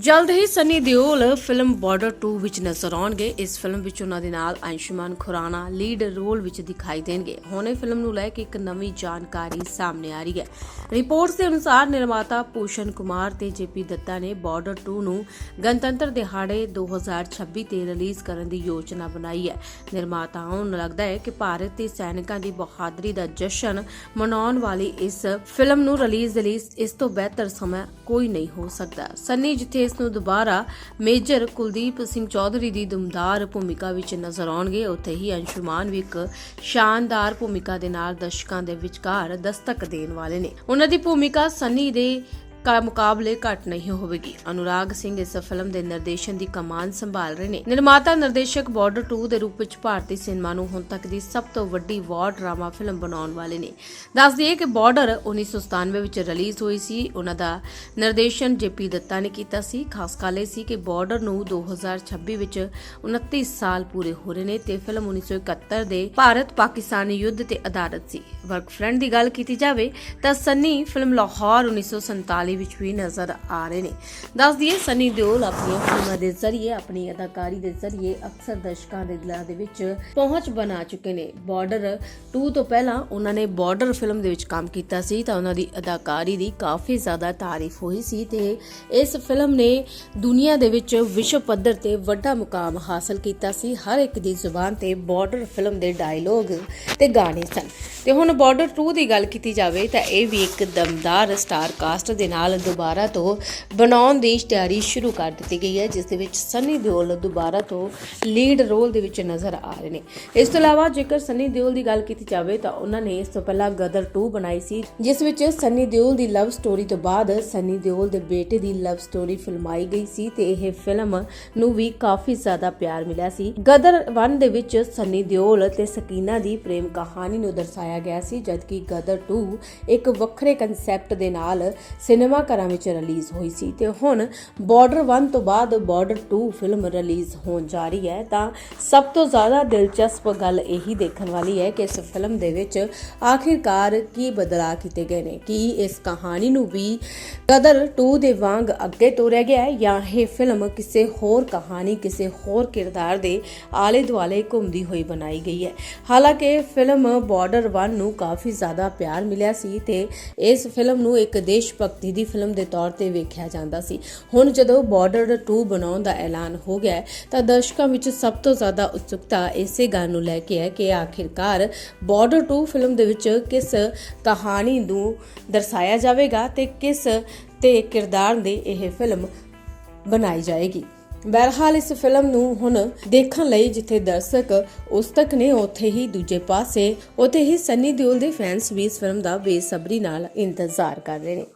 ਜਲਦ ਹੀ Sunny Deol film border 2 ਵਿੱਚ ਨਜ਼ਰ ਆਉਣਗੇ। ਇਸ ਫਿਲਮ ਵਿੱਚ ਉਹਨਾਂ ਦੇ ਨਾਲ ਆਯੁਸ਼ਮਾਨ ਖੁਰਾਨਾ ਲੀਡ ਰੋਲ ਵਿੱਚ ਦਿਖਾਈ ਦੇਣਗੇ। ਹੁਣ ਇਹ ਫਿਲਮ ਨੂੰ ਲੈ ਕੇ ਇੱਕ ਨਵੀਂ ਜਾਣਕਾਰੀ ਸਾਹਮਣੇ ਆ ਰਹੀ ਹੈ। ਰਿਪੋਰਟਸ ਦੇ ਅਨੁਸਾਰ ਨਿਰਮਾਤਾ ਭੂਸ਼ਣ ਕੁਮਾਰ ਤੇ ਜੇਪੀ ਦੱਤਾ ਨੇ ਬਾਰਡਰ 2 ਨੂੰ ਗਣਤੰਤਰ ਦਿਹਾੜੇ 2026 ਤੇ ਰਿਲੀਜ਼ ਕਰਨ ਦੀ ਯੋਜਨਾ ਬਣਾਈ ਹੈ। ਨਿਰਮਾਤਾਵਾਂ ਨੂੰ ਲੱਗਦਾ ਹੈ ਕਿ ਭਾਰਤ ਦੇ ਸੈਨਿਕਾਂ ਦੀ ਬਹਾਦਰੀ ਦਾ ਜਸ਼ਨ ਮਨਾਉਣ ਵਾਲੀ ਇਸ ਫਿਲਮ ਨੂੰ ਰਿਲੀਜ਼ ਦੇ ਲਈ ਇਸ ਤੋਂ ਬਿਹਤਰ ਸਮਾਂ ਕੋਈ ਨਹੀਂ ਹੋ ਸਕਦਾ। ਸੰਨੀ, ਜਿੱਥੇ ਇਸ ਨੂੰ ਦੁਬਾਰਾ ਮੇਜਰ ਕੁਲਦੀਪ ਸਿੰਘ ਚੌਧਰੀ ਦੀ ਦਮਦਾਰ ਭੂਮਿਕਾ ਵਿੱਚ ਨਜ਼ਰ ਆਉਣਗੇ, ਉੱਥੇ ਹੀ ਅੰਸ਼ੁਮਾਨ ਵੀ ਇੱਕ ਸ਼ਾਨਦਾਰ ਭੂਮਿਕਾ ਦੇ ਨਾਲ ਦਰਸ਼ਕਾਂ ਦੇ ਵਿਚਕਾਰ ਦਸਤਕ ਦੇਣ ਵਾਲੇ ਨੇ। ਉਹਨਾਂ ਦੀ ਭੂਮਿਕਾ ਸਨੀ ਦੇ ਕਾ ਮੁਕਾਬਲੇ ਘੱਟ ਨਹੀਂ ਹੋਵੇਗੀ। ਅਨੁਰਾਗ ਸਿੰਘ ਇਸ ਫਿਲਮ ਦੇ ਨਿਰਦੇਸ਼ਨ ਦੀ ਕਮਾਨ ਸੰਭਾਲ ਰਹੇ ਨੇ। ਨਿਰਮਾਤਾ ਨਿਰਦੇਸ਼ਕ ਬਾਰਡਰ 2 ਦੇ ਰੂਪ ਵਿੱਚ ਭਾਰਤੀ ਸਿਨੇਮਾ ਨੂੰ ਹੁਣ ਤੱਕ ਦੀ ਸਭ ਤੋਂ ਵੱਡੀ ਵਾਰ ਡਰਾਮਾ ਫਿਲਮ ਬਣਾਉਣ ਵਾਲੇ ਨੇ। ਦੱਸ ਦਈਏ ਕਿ ਬਾਰਡਰ 1997 ਵਿੱਚ ਰਿਲੀਜ਼ ਹੋਈ ਸੀ। ਉਹਨਾਂ ਦਾ ਨਿਰਦੇਸ਼ਨ ਜੇਪੀ ਦੱਤਾ ਨੇ ਕੀਤਾ ਸੀ। ਖਾਸ ਗੱਲ ਇਹ ਸੀ ਕਿ ਬਾਰਡਰ ਨੂੰ 2026 ਵਿੱਚ 29 ਸਾਲ ਪੂਰੇ ਹੋ ਰਹੇ ਨੇ ਤੇ ਫਿਲਮ 1971 ਦੇ ਭਾਰਤ ਪਾਕਿਸਤਾਨ ਯੁੱਧ ਤੇ ਆਧਾਰਿਤ ਸੀ। ਵਰਕ ਫਰੈਂਡ ਦੀ ਗੱਲ ਕੀਤੀ ਜਾਵੇ ਤਾਂ ਸੰਨੀ ਫਿਲਮ ਲਾਹੌਰ 1947 ਵਿੱਚ ਵੀ ਨਜ਼ਰ ਆ ਰਹੇ ਨੇ। ਦੱਸ ਦਈਏ, ਸੰਨੀ ਦਿਓਲ ਆਪਣੀਆਂ ਫਿਲਮਾਂ ਦੇ ਜ਼ਰੀਏ, ਆਪਣੀ ਅਦਾਕਾਰੀ ਦੇ ਜ਼ਰੀਏ ਅਕਸਰ ਦਰਸ਼ਕਾਂ ਦੇ ਦਿਲਾਂ ਦੇ ਵਿੱਚ ਪਹੁੰਚ ਬਣਾ ਚੁੱਕੇ ਨੇ। ਬਾਰਡਰ 2 ਤੋਂ ਪਹਿਲਾਂ ਉਹਨਾਂ ਨੇ ਬਾਰਡਰ ਫਿਲਮ ਦੇ ਵਿੱਚ ਕੰਮ ਕੀਤਾ ਸੀ ਤਾਂ ਉਹਨਾਂ ਦੀ ਅਦਾਕਾਰੀ ਦੀ ਕਾਫੀ ਜ਼ਿਆਦਾ ਤਾਰੀਫ ਹੋਈ ਸੀ ਤੇ ਇਸ ਫਿਲਮ ਨੇ ਦੁਨੀਆ ਦੇ ਵਿੱਚ ਵਿਸ਼ਵ ਪੱਧਰ ਤੇ ਵੱਡਾ ਮੁਕਾਮ ਹਾਸਲ ਕੀਤਾ ਸੀ। ਹਰ ਇੱਕ ਦੀ ਜ਼ੁਬਾਨ ਤੇ ਬਾਰਡਰ ਫਿਲਮ ਦੇ ਡਾਇਲੋਗ ਤੇ ਗਾਣੇ ਸਨ। ਤੇ ਹੁਣ ਬਾਰਡਰ 2 ਦੀ ਗੱਲ ਕੀਤੀ ਜਾਵੇ ਤਾਂ ਇਹ ਵੀ ਇੱਕ ਦਮਦਾਰ ਸਟਾਰ ਕਾਸਟ ਦੇ ਨਾਲ ਦੁਬਾਰਾ ਤੋਂ ਬਣਾਉਣ ਦੀ ਤਿਆਰੀ ਸ਼ੁਰੂ ਕਰ ਦਿੱਤੀ ਗਈ ਹੈ, ਜਿਸ ਦੇ ਵਿੱਚ ਸਨੀ ਦਿਓਲ ਦੁਬਾਰਾ ਤੋਂ ਲੀਡ ਰੋਲ ਦੇ ਵਿੱਚ ਨਜ਼ਰ ਆ ਰਹੇ ਨੇ। ਇਸ ਤੋਂ ਇਲਾਵਾ ਜੇਕਰ ਸਨੀ ਦਿਓਲ ਦੀ ਗੱਲ ਕੀਤੀ ਜਾਵੇ ਤਾਂ ਉਹਨਾਂ ਨੇ ਇਸ ਤੋਂ ਪਹਿਲਾਂ ਗਦਰ 2 ਬਣਾਈ ਸੀ, ਜਿਸ ਵਿੱਚ ਸਨੀ ਦਿਓਲ ਦੀ ਲਵ ਸਟੋਰੀ ਤੋਂ ਬਾਅਦ ਸਨੀ ਦਿਓਲ ਦੇ ਬੇਟੇ ਦੀ ਲਵ ਸਟੋਰੀ ਫਿਲਮਾਈ ਗਈ ਸੀ ਤੇ ਇਹ ਫਿਲਮ ਨੂੰ ਵੀ ਕਾਫੀ ਜ਼ਿਆਦਾ ਪਿਆਰ ਮਿਲਿਆ ਸੀ। ਗਦਰ 1 ਦੇ ਵਿੱਚ ਸਨੀ ਦਿਓਲ ਤੇ ਸਕੀਨਾ ਦੀ ਪ੍ਰੇਮ ਕਹਾਣੀ ਨੂੰ ਦਰਸਾਇਆ ਗਿਆ ਸੀ, ਜਦਕਿ ਗਦਰ 2 ਇੱਕ ਵੱਖਰੇ ਕਨਸੈਪਟ ਦੇ ਨਾਲ ਸਿਨੇਮਾ ਘਰਾਂ ਵਿੱਚ ਰਿਲੀਜ਼ ਹੋਈ ਸੀ ਤੇ ਹੁਣ ਬਾਰਡਰ 1 ਤੋਂ ਬਾਅਦ ਬਾਰਡਰ 2 ਫਿਲਮ ਰਿਲੀਜ਼ ਹੋਣ ਜਾ ਰਹੀ ਹੈ। ਤਾਂ ਸਭ ਤੋਂ ਜ਼ਿਆਦਾ ਦਿਲਚਸਪ ਗੱਲ ਇਹੀ ਦੇਖਣ ਵਾਲੀ ਹੈ ਕਿ ਇਸ ਫਿਲਮ ਦੇ ਵਿੱਚ ਆਖਿਰਕਾਰ ਕੀ ਬਦਲਾਅ ਕੀਤੇ ਗਏ ਨੇ, ਕੀ ਇਸ ਕਹਾਣੀ ਨੂੰ ਵੀ ਗਦਰ 2 ਦੇ ਵਾਂਗ ਅੱਗੇ ਤੋਰਿਆ ਗਿਆ ਹੈ ਜਾਂ ਇਹ ਫਿਲਮ ਕਿਸੇ ਹੋਰ ਕਹਾਣੀ, ਕਿਸੇ ਹੋਰ ਕਿਰਦਾਰ ਦੇ ਆਲੇ ਦੁਆਲੇ ਘੁੰਮਦੀ ਹੋਈ ਬਣਾਈ ਗਈ ਹੈ। ਹਾਲਾਂਕਿ ਫਿਲਮ ਬਾਰਡਰ 1 ਨੂੰ ਕਾਫੀ ਜ਼ਿਆਦਾ ਪਿਆਰ ਮਿਲਿਆ ਸੀ ਤੇ ਇਸ ਫਿਲਮ ਨੂੰ ਇੱਕ ਦੇਸ਼ ਭਗਤੀ ਦੀ ਫਿਲਮ ਦੇ ਤੌਰ ਤੇ ਵੇਖਿਆ ਜਾਂਦਾ ਸੀ। ਹੁਣ ਜਦੋਂ ਬਾਰਡਰ 2 ਬਣਾਉਣ ਦਾ ਐਲਾਨ ਹੋ ਗਿਆ ਤਾਂ ਦਰਸ਼ਕਾਂ ਵਿੱਚ ਸਭ ਤੋਂ ਜ਼ਿਆਦਾ ਉਤਸੁਕਤਾ ਇਸੇ ਗੱਲ ਨੂੰ ਲੈ ਕੇ ਹੈ ਕਿ ਆਖਿਰਕਾਰ ਬਾਰਡਰ 2 ਫਿਲਮ ਦੇ ਵਿੱਚ ਕਿਸ ਕਹਾਣੀ ਨੂੰ ਦਰਸਾਇਆ ਜਾਵੇਗਾ ਤੇ ਕਿਸ ਤੇ ਕਿਰਦਾਰ ਦੇ ਇਹ ਫਿਲਮ ਬਣਾਈ ਜਾਏਗੀ। ਬਹਰਹਾਲ ਇਸ ਫਿਲਮ ਨੂੰ ਹੁਣ ਦੇਖਣ ਲਈ ਜਿੱਥੇ ਦਰਸ਼ਕ ਉਸ ਤੱਕ ਨੇ, ਉੱਥੇ ਹੀ ਦੂਜੇ ਪਾਸੇ, ਉੱਥੇ ਹੀ ਸੰਨੀ ਦਿਓਲ ਦੇ ਫੈਨਸ ਵੀ ਇਸ ਫਿਲਮ ਦਾ ਬੇਸਬਰੀ ਨਾਲ ਇੰਤਜ਼ਾਰ ਕਰ ਰਹੇ ਨੇ।